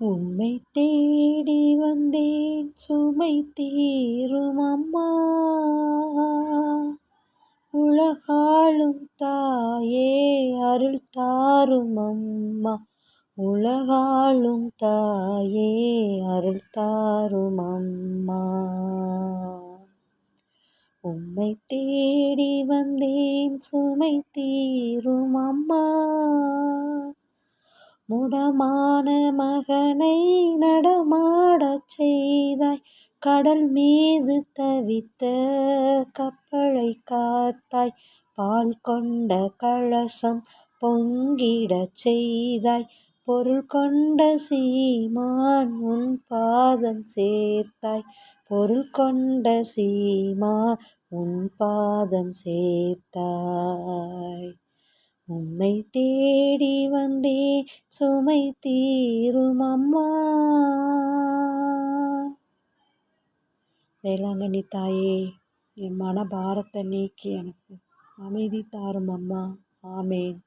உம்மை தேடி வந்தேன் சுமை தீரும் அம்மா. உலகாளும் தாயே அருள் தாரும் அம்மா. உலகாளும் தாயே அருள் தாரும் அம்மா. உம்மை தேடி வந்தேன் சுமை தீரும் அம்மா. முடமான மகனை நடமாடச் செய்தாய். கடல் மீது தவித்த கப்பலை காத்தாய். பால் கொண்ட கலசம் பொங்கிடச் செய்தாய். பொருள் கொண்ட சீமான் உன் பாதம் சேர்த்தாய். பொருள் கொண்ட சீமா உன் பாதம் சேர்த்தாய். உம்மை தேடி வந்தே சுமை தீரும் அம்மா. வேளாங்கண்ணி தாயே என் மன பாரத்தை நீக்கி எனக்கு அமைதி தாரும் அம்மா. ஆமேன்.